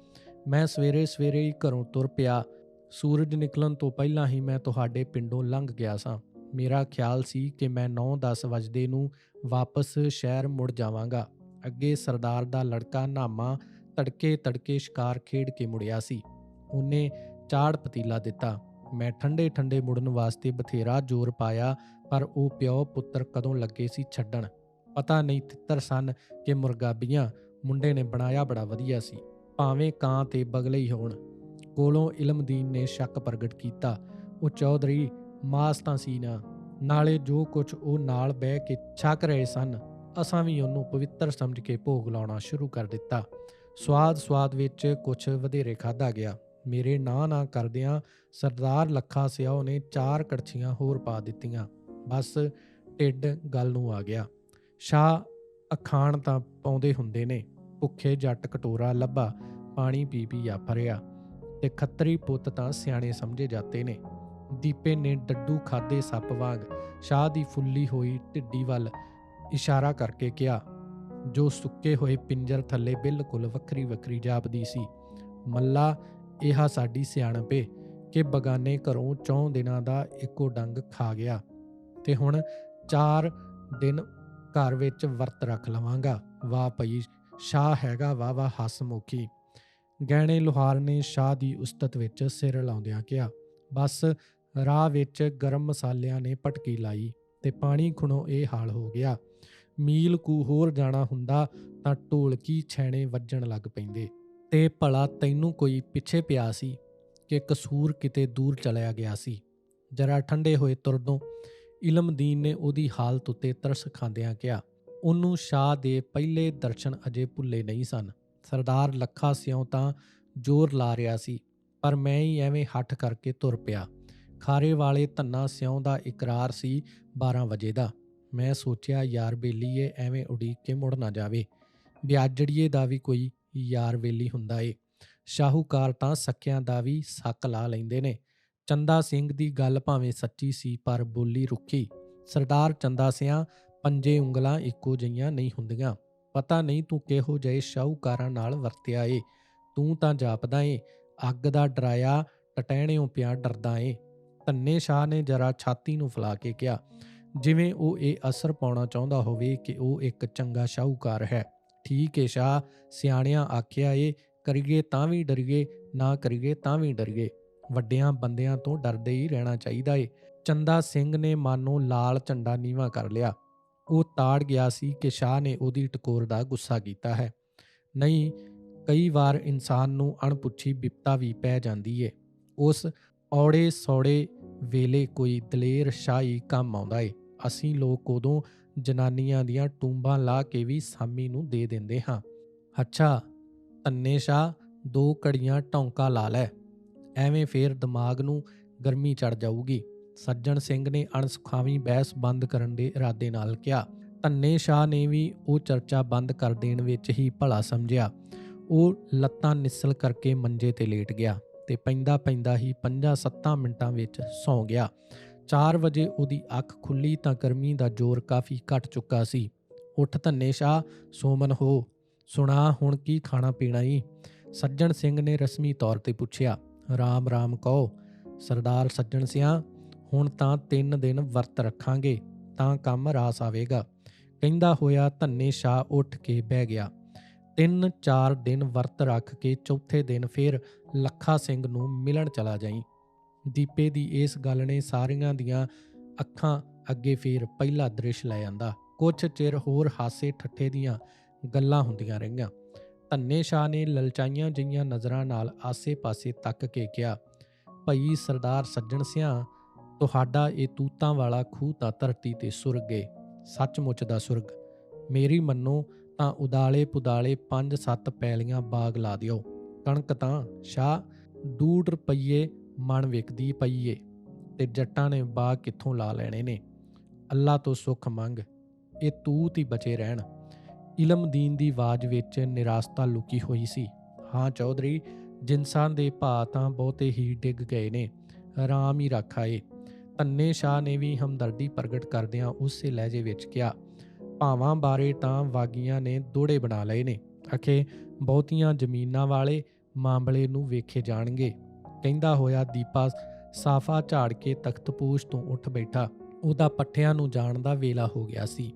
ਮੈਂ ਸਵੇਰੇ ਸਵੇਰੇ ਹੀ ਘਰੋਂ ਤੁਰ ਪਿਆ। ਸੂਰਜ ਨਿਕਲਣ ਤੋਂ ਪਹਿਲਾਂ ਹੀ ਮੈਂ ਤੁਹਾਡੇ ਪਿੰਡੋਂ ਲੰਘ ਗਿਆ ਸਾਂ। ਮੇਰਾ ਖਿਆਲ ਸੀ ਕਿ ਮੈਂ 9-10 ਵਜੇ ਨੂੰ ਵਾਪਸ ਸ਼ਹਿਰ ਮੁੜ ਜਾਵਾਂਗਾ। ਅੱਗੇ ਸਰਦਾਰ ਦਾ ਲੜਕਾ ਨਾਮਾ ਤੜਕੇ ਤੜਕੇ ਸ਼ਿਕਾਰ ਖੇਡ ਕੇ ਮੁੜਿਆ ਸੀ। ਉਹਨੇ ਚਾੜ ਪਤੀਲਾ ਦਿੱਤਾ। ਮੈਂ ਠੰਡੇ ਠੰਡੇ ਮੁੜਨ ਵਾਸਤੇ ਬਥੇਰਾ ਜ਼ੋਰ ਪਾਇਆ, ਪਰ ਉਹ ਪਿਓ ਪੁੱਤਰ ਕਦੋਂ ਲੱਗੇ ਸੀ ਛੱਡਣ। ਪਤਾ ਨਹੀਂ ਤਿੱਤਰ ਸਨ ਕਿ ਮੁਰਗਾਬੀਆਂ ਮੁੰਡੇ ਨੇ ਬਣਾਇਆ ਬੜਾ ਵਧੀਆ ਸੀ, ਭਾਵੇਂ ਕਾਂ ਤੇ ਬਗਲੇ ਹੀ ਹੋਣ। ਕੋਲੋਂ ਇਲਮਦੀਨ ਨੇ ਸ਼ੱਕ ਪ੍ਰਗਟ ਕੀਤਾ, ਉਹ ਚੌਧਰੀ, ਮਾਸ ਤਾਂ ਸੀ ਨਾ। ਨਾਲੇ ਜੋ ਕੁਝ ਉਹ ਨਾਲ ਬਹਿ ਕੇ ਛਕ ਰਹੇ ਸਨ ਅਸਾਂ ਵੀ ਉਹਨੂੰ ਪਵਿੱਤਰ ਸਮਝ ਕੇ ਭੋਗ ਲਾਉਣਾ ਸ਼ੁਰੂ ਕਰ ਦਿੱਤਾ। ਸਵਾਦ ਸਵਾਦ ਵਿੱਚ ਕੁਝ ਵਧੇਰੇ ਖਾਦਾ ਗਿਆ। ਮੇਰੇ ਨਾਂ ਨਾ ਕਰਦਿਆਂ ਸਰਦਾਰ ਲੱਖਾ ਸਿਆਓ ਨੇ ਚਾਰ ਕੜਛੀਆਂ ਹੋਰ ਪਾ ਦਿੱਤੀਆਂ। ਬਸ ਢਿੱਡ ਗੱਲ ਨੂੰ ਆ ਗਿਆ। ਸ਼ਾਹ ਅਖਾਣ ਤਾਂ ਪਾਉਂਦੇ ਹੁੰਦੇ ਨੇ। ਭੁੱਖੇ ਜੱਟ ਕਟੋਰਾ ਲੱਭਾ, ਪਾਣੀ ਪੀ ਪੀ ਆ ਤੇ ਖੱਤਰੀ ਪੁੱਤ ਤਾਂ ਸਿਆਣੇ ਸਮਝੇ ਜਾਂਦੇ ਨੇ। ਦੀਪੇ ਨੇ ਡੱਡੂ ਖਾਦੇ ਸੱਪ ਵਾਂਗ। ਸ਼ਾਹ ਦੀ ਫੁੱਲੀ ਹੋਈ ਢਿੱਡੀ ਵੱਲ ਇਸ਼ਾਰਾ ਕਰਕੇ ਕਿਹਾ, ਜੋ ਸੁੱਕੇ ਹੋਏ ਪਿੰਜਰ ਥੱਲੇ ਬਿਲਕੁਲ ਵੱਖਰੀ ਵੱਖਰੀ ਜਾਪਦੀ ਸੀ, ਮੱਲਾ ਇਹ ਸਾਡੀ ਸਿਆਣਪ ਏ ਕਿ ਬਗਾਨੇ ਘਰੋਂ ਚੌਂ ਦਿਨਾਂ ਦਾ ਇੱਕੋ ਡੰਗ ਖਾ ਗਿਆ ਤੇ ਹੁਣ ਚਾਰ ਦਿਨ ਘਰ ਵਿੱਚ ਵਰਤ ਰੱਖ ਲਵਾਂਗਾ। ਵਾਹ ਭਈ, ਸ਼ਾਹ ਹੈਗਾ ਵਾਹ ਵਾਹ ਹਸਮੁਖੀ। ਗਹਿਣੇ ਲੋਹਾਰ ਨੇ ਸ਼ਾਹ ਦੀ ਉਸਤਤ ਵਿੱਚ ਸਿਰ ਲਾਉਂਦਿਆਂ ਕਿਹਾ, ਬਸ, ਰਾਹ ਵਿੱਚ ਗਰਮ ਮਸਾਲਿਆਂ ਨੇ ਪਟਕੀ ਲਾਈ ਤੇ ਪਾਣੀ ਖੁਣੋ, ਇਹ ਹਾਲ ਹੋ ਗਿਆ। ਮੀਲ ਕੂ ਹੋਰ ਜਾਣਾ ਹੁੰਦਾ ਤਾਂ ਢੋਲਕੀ ਛੈਣੇ ਵੱਜਣ ਲੱਗ ਪੈਂਦੇ। ਤੇ ਭਲਾ ਤੈਨੂੰ ਕੋਈ ਪਿੱਛੇ ਪਿਆ ਸੀ ਕਿ ਕਸੂਰ ਕਿਤੇ ਦੂਰ ਚਲਿਆ ਗਿਆ ਸੀ। ਜਰਾ ਠੰਡੇ ਹੋਏ ਤੁਰਦੋਂ ਇਲਮਦੀਨ ਨੇ ਉਹਦੀ ਹਾਲਤ ਉੱਤੇ ਤਰਸ ਖਾਂਦਿਆਂ ਕਿਹਾ, ਉਹਨੂੰ ਸ਼ਾਹ ਦੇ ਪਹਿਲੇ ਦਰਸ਼ਨ ਅਜੇ ਭੁੱਲੇ ਨਹੀਂ ਸਨ। ਸਰਦਾਰ ਲੱਖਾ ਸਿਉ ਤਾਂ ਜ਼ੋਰ ਲਾ ਰਿਹਾ ਸੀ, ਪਰ ਮੈਂ ਹੀ ਐਵੇਂ ਹੱਠ ਕਰਕੇ ਤੁਰ ਪਿਆ। ਖਾਰੇ ਵਾਲੇ ਧੰਨਾ ਸਿਉ ਦਾ ਇਕਰਾਰ ਸੀ 12 ਵਜੇ ਦਾ। ਮੈਂ ਸੋਚਿਆ, ਯਾਰ ਬੇਲੀਏ ਐਵੇਂ ਉਡੀਕ ਕੇ ਮੁੜ ਨਾ ਜਾਵੇ। ਵਿਆਜੜੀਏ ਦਾ ਵੀ ਕੋਈ ਯਾਰ ਵੇਲੀ ਹੁੰਦਾ ਏ। ਸ਼ਾਹੂਕਾਰ ਤਾਂ ਸੱਕਿਆਂ ਦਾ ਵੀ ਸੱਕ ਲਾ ਲੈਂਦੇ ਨੇ। ਚੰਦਾ ਸਿੰਘ ਦੀ ਗੱਲ ਭਾਵੇਂ ਸੱਚੀ ਸੀ, ਪਰ ਬੋਲੀ ਰੁੱਖੀ। ਸਰਦਾਰ ਚੰਦਾ ਸਿਆਂ ਪੰਜੇ ਉਂਗਲਾਂ ਇੱਕੋ ਜਿਹੀਆਂ ਨਹੀਂ ਹੁੰਦੀਆਂ। ਪਤਾ ਨਹੀਂ ਤੂੰ ਕਿਹੋ ਜਿਹੇ ਸ਼ਾਹੂਕਾਰਾਂ ਨਾਲ ਵਰਤਿਆ ਏ। ਤੂੰ ਤਾਂ ਜਾਪਦਾ ਏ, ਅੱਗ ਦਾ ਡਰਾਇਆ ਟਟਹਿਣਿਓਂ ਪਿਆ ਡਰਦਾ ਏ। ਧੰਨੇ ਸ਼ਾਹ ਨੇ ਜਰਾ ਛਾਤੀ ਨੂੰ ਫਲਾ ਕੇ ਕਿਹਾ ਜਿਵੇਂ ਉਹ ਇਹ ਅਸਰ ਪਾਉਣਾ ਚਾਹੁੰਦਾ ਹੋਵੇ ਕਿ ਉਹ ਇੱਕ ਚੰਗਾ ਸ਼ਾਹੂਕਾਰ ਹੈ। ਠੀਕ ਏ ਸ਼ਾਹ, ਸਿਆਣਿਆਂ ਆਖਿਆ ਏ, ਕਰੀਏ ਤਾਂ ਵੀ ਡਰੀਏ, ਨਾ ਕਰੀਏ ਤਾਂ ਵੀ ਡਰੀਏ। ਵੱਡਿਆਂ ਬੰਦਿਆਂ ਤੋਂ ਡਰਦੇ ਹੀ ਰਹਿਣਾ ਚਾਹੀਦਾ ਏ। ਚੰਦਾ ਸਿੰਘ ਨੇ ਮਾਨੋ ਲਾਲ ਝੰਡਾ ਨੀਵਾ ਕਰ ਲਿਆ। ਉਹ ਤਾੜ ਗਿਆ ਸੀ ਕਿ ਸ਼ਾਹ ਨੇ ਉਹਦੀ ਟਕੋਰ ਦਾ ਗੁੱਸਾ ਕੀਤਾ ਹੈ। ਨਹੀਂ, ਕਈ ਵਾਰ ਇਨਸਾਨ ਨੂੰ ਅਣਪੁੱਛੀ ਵਿਪਤਾ ਵੀ ਪੈ ਜਾਂਦੀ ਏ। ਉਸ ਔੜੇ ਸੌੜੇ ਵੇਲੇ ਕੋਈ ਦਲੇਰ ਸ਼ਾਹੀ ਕੰਮ ਆਉਂਦਾ ਏ। ਅਸੀਂ ਲੋਕ ਉਦੋਂ ਜਨਾਨੀਆਂ ਦੀਆਂ ਟੂੰਬਾਂ ਲਾ ਕੇ ਵੀ ਸਾਮੀ ਨੂੰ ਦੇ ਦਿੰਦੇ ਹਾਂ। ਅੱਛਾ, ਤੰਨੇ ਸ਼ਾਹ, ਦੋ ਕੜੀਆਂ ਟੌਂਕਾ ਲਾ ਲੈ। ਐਵੇਂ ਫੇਰ ਦਿਮਾਗ ਨੂੰ ਗਰਮੀ ਚੜ ਜਾਊਗੀ। ਸੱਜਣ ਸਿੰਘ ਨੇ ਅਣਸੁਖਾਵੀ ਬਹਿਸ ਬੰਦ ਕਰਨ ਦੇ ਇਰਾਦੇ ਨਾਲ ਕਿਹਾ। ਧੰਨੇ ਸ਼ਾਹ ਨੇ ਵੀ ਉਹ ਚਰਚਾ ਬੰਦ ਕਰ ਦੇਣ ਵਿੱਚ ਹੀ ਭਲਾ ਸਮਝਿਆ। ਉਹ ਲੱਤਾਂ ਨਿਸਲ ਕਰਕੇ ਮੰਜੇ ਤੇ ਲੇਟ ਗਿਆ ਤੇ ਪੈਂਦਾ ਪੈਂਦਾ ਹੀ 5-7 ਮਿੰਟਾਂ ਵਿੱਚ ਸੌਂ ਗਿਆ। 4 ਵਜੇ ਉਹਦੀ ਅੱਖ ਖੁੱਲੀ ਤਾਂ ਗਰਮੀ ਦਾ ਜ਼ੋਰ ਕਾਫੀ ਘਟ ਚੁੱਕਾ ਸੀ। ਉੱਠ ਧੰਨੇ ਸ਼ਾਹ, ਸੋਮਨ ਹੋ। ਸੁਣਾ, ਹੁਣ ਕੀ ਖਾਣਾ ਪੀਣਾ ਈ? ਸੱਜਣ ਸਿੰਘ ਨੇ ਰਸਮੀ ਤੌਰ ਤੇ ਪੁੱਛਿਆ, ਰਾਮ ਰਾਮ ਕਹੋ। ਸਰਦਾਰ ਸੱਜਣ ਸਿਆ, ਹੁਣ ਤਾਂ 3 ਦਿਨ ਵਰਤ ਰੱਖਾਂਗੇ, ਤਾਂ ਕੰਮ ਰਾਸ ਆਵੇਗਾ। ਕਹਿੰਦਾ ਹੋਇਆ ਧੰਨੇ ਸ਼ਾਹ ਉੱਠ ਕੇ ਬਹਿ ਗਿਆ। ਤਿੰਨ ਚਾਰ ਦਿਨ ਵਰਤ ਰੱਖ ਕੇ ਚੌਥੇ ਦਿਨ ਫਿਰ ਲੱਖਾ ਸਿੰਘ ਨੂੰ ਮਿਲਣ ਚਲਾ ਜਾਈ। ਦੀਪੇ ਦੀ ਇਸ ਗੱਲ ਨੇ ਸਾਰਿਆਂ ਦੀਆਂ ਅੱਖਾਂ ਅੱਗੇ ਫੇਰ ਪਹਿਲਾ ਦ੍ਰਿਸ਼ ਲੈ ਆਂਦਾ। ਕੁਝ ਚਿਰ ਹੋਰ ਹਾਸੇ ਠੱਠੇ ਦੀਆਂ ਗੱਲਾਂ ਹੁੰਦੀਆਂ ਰਹੀਆਂ। ਧੰਨੇ ਸ਼ਾਹ ਨੇ ਲਲਚਾਈਆਂ ਜਿਹੀਆਂ ਨਜ਼ਰਾਂ ਨਾਲ ਆਸੇ-ਪਾਸੇ ਤੱਕ ਕੇ ਕਿਹਾ, ਭਈ ਸਰਦਾਰ ਸੱਜਣ ਸਿਆਂ, ਤੁਹਾਡਾ ਇਹ ਤੂਤਾਂ ਵਾਲਾ ਖੂਹ ਤਾਂ ਧਰਤੀ ਤੇ ਸੁਰਗ ਏ, ਸੱਚਮੁੱਚ ਦਾ ਸੁਰਗ। ਮੇਰੀ ਮੰਨੋ ਤਾਂ ਉਦਾਲੇ ਪੁਦਾਲੇ 5-7 ਪੈਲੀਆਂ ਬਾਗ ਲਾ ਦਿਓ। ਕਣਕ ਤਾਂ ਸ਼ਾਹ, ਡੂਢ ਰੁਪਈਏ ਮਨ ਵਿਕਦੀ ਪਈ ਏ ਤੇ ਜੱਟਾਂ ਨੇ ਬਾਗ ਕਿੱਥੋਂ ਲਾ ਲੈਣੇ ਨੇ। ਅੱਲਾ ਤੋਂ ਸੁੱਖ ਮੰਗ, ਇਹ ਤੂਤ ਹੀ ਬਚੇ ਰਹਿਣ। ਇਲਮ ਦੀਨ ਦੀ ਆਵਾਜ਼ ਵਿੱਚ ਨਿਰਾਸਤਾ ਲੁਕੀ ਹੋਈ ਸੀ। ਹਾਂ ਚੌਧਰੀ, ਜਿਨਸਾਂ ਦੇ ਭਾ ਤਾਂ ਬਹੁਤੇ ਹੀ ਡਿੱਗ ਗਏ ਨੇ। ਆਰਾਮ ਹੀ ਰੱਖ ਆਏ। ਧੰਨੇ ਸ਼ਾਹ ਨੇ ਵੀ ਹਮਦਰਦੀ ਪ੍ਰਗਟ ਕਰਦਿਆਂ ਉਸੇ ਲਹਿਜੇ ਵਿੱਚ ਕਿਹਾ, ਭਾਵਾਂ ਬਾਰੇ ਤਾਂ ਵਾਗੀਆਂ ਨੇ ਦੋੜੇ ਬਣਾ ਲਏ ਨੇ। ਅਖੇ ਬਹੁਤੀਆਂ ਜ਼ਮੀਨਾਂ ਵਾਲੇ ਮਾਮਲੇ ਨੂੰ ਵੇਖੇ ਜਾਣਗੇ। ਕਹਿੰਦਾ ਹੋਇਆ ਦੀਪਾ ਸਾਫਾ ਝਾੜ ਕੇ ਤਖਤਪੋਸ਼ ਤੋਂ ਉੱਠ ਬੈਠਾ। ਉਹਦਾ ਪੱਠਿਆਂ ਨੂੰ ਜਾਣ ਦਾ ਵੇਲਾ ਹੋ ਗਿਆ ਸੀ।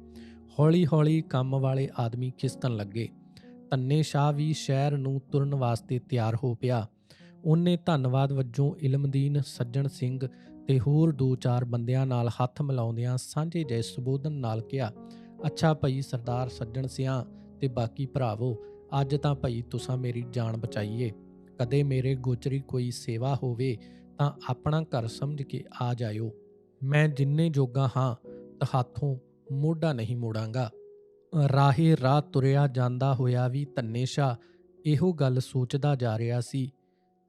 ਹੌਲੀ-ਹੌਲੀ ਕੰਮ ਵਾਲੇ ਆਦਮੀ ਖਿਸਕਣ ਲੱਗੇ। ਧੰਨੇ ਸ਼ਾਹ ਵੀ ਸ਼ਹਿਰ ਨੂੰ ਤੁਰਨ ਵਾਸਤੇ ਤਿਆਰ ਹੋ ਪਿਆ। ਉਹਨੇ ਧੰਨਵਾਦ ਵਜੋਂ ਇਲਮਦੀਨ, ਸੱਜਣ ਸਿੰਘ ਤੇ ਹੋਰ ਦੋ ਚਾਰ ਬੰਦਿਆਂ ਨਾਲ ਹੱਥ ਮਿਲਾਉਂਦਿਆਂ ਸਾਂਝੇ ਜੈ ਸੁਬੋਧਨ ਨਾਲ ਕਿਹਾ, ਅੱਛਾ ਭਈ ਸਰਦਾਰ ਸੱਜਣ ਸਿਆਂ ਤੇ ਬਾਕੀ ਭਰਾਵੋ, ਅੱਜ ਤਾਂ ਭਈ ਤੁਸੀਂ ਮੇਰੀ ਜਾਨ ਬਚਾਈਏ। ਕਦੇ ਮੇਰੇ ਗੋਚਰੀ ਕੋਈ ਸੇਵਾ ਹੋਵੇ ਤਾਂ ਆਪਣਾ ਘਰ ਸਮਝ ਕੇ ਆ ਜਾਇਓ। ਮੈਂ ਜਿੰਨੇ ਜੋਗਾ ਹਾਂ ਤਹਾਥੋਂ ਮੋਢਾ ਨਹੀਂ ਮੋੜਾਂਗਾ। ਰਾਹੇ ਰਾਹ ਤੁਰਿਆ ਜਾਂਦਾ ਹੋਇਆ ਵੀ ਧੰਨੇਸ਼ਾ ਇਹੋ ਗੱਲ ਸੋਚਦਾ ਜਾ ਰਿਹਾ ਸੀ,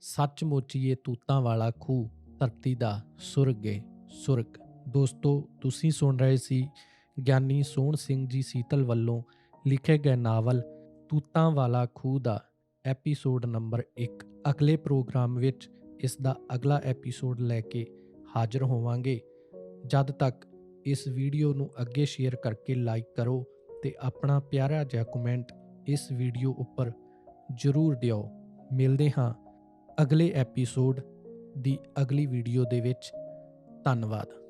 ਸੱਚਮੁੱਚ ਇਹ ਤੂਤਾਂ ਵਾਲਾ ਖੂਹ ਧਰਤੀ ਦਾ ਸੁਰਗ ਏ, ਸੁਰਗ। ਦੋਸਤੋ, ਤੁਸੀਂ ਸੁਣ ਰਹੇ ਸੀ ਗਿਆਨੀ ਸੋਹਣ ਸਿੰਘ ਜੀ ਸੀਤਲ ਵੱਲੋਂ ਲਿਖੇ ਗਏ ਨਾਵਲ ਤੂਤਾਂ ਵਾਲਾ ਖੂਹ ਦਾ ਐਪੀਸੋਡ ਨੰਬਰ 1 ਅਗਲੇ ਪ੍ਰੋਗਰਾਮ ਵਿੱਚ ਇਸ ਦਾ ਅਗਲਾ ਐਪੀਸੋਡ ਲੈ ਕੇ ਹਾਜ਼ਰ ਹੋਵਾਂਗੇ। ਜਦ ਤੱਕ ਇਸ ਵੀਡੀਓ ਨੂੰ ਅੱਗੇ ਸ਼ੇਅਰ ਕਰਕੇ ਲਾਈਕ ਕਰੋ ਤੇ ਆਪਣਾ ਪਿਆਰਾ ਜਿਹਾ ਕਮੈਂਟ ਇਸ ਵੀਡੀਓ ਉੱਪਰ ਜ਼ਰੂਰ ਦਿਓ। ਮਿਲਦੇ ਹਾਂ ਅਗਲੇ ਐਪੀਸੋਡ ਦੀ ਅਗਲੀ ਵੀਡੀਓ ਦੇ ਵਿੱਚ। ਧੰਨਵਾਦ।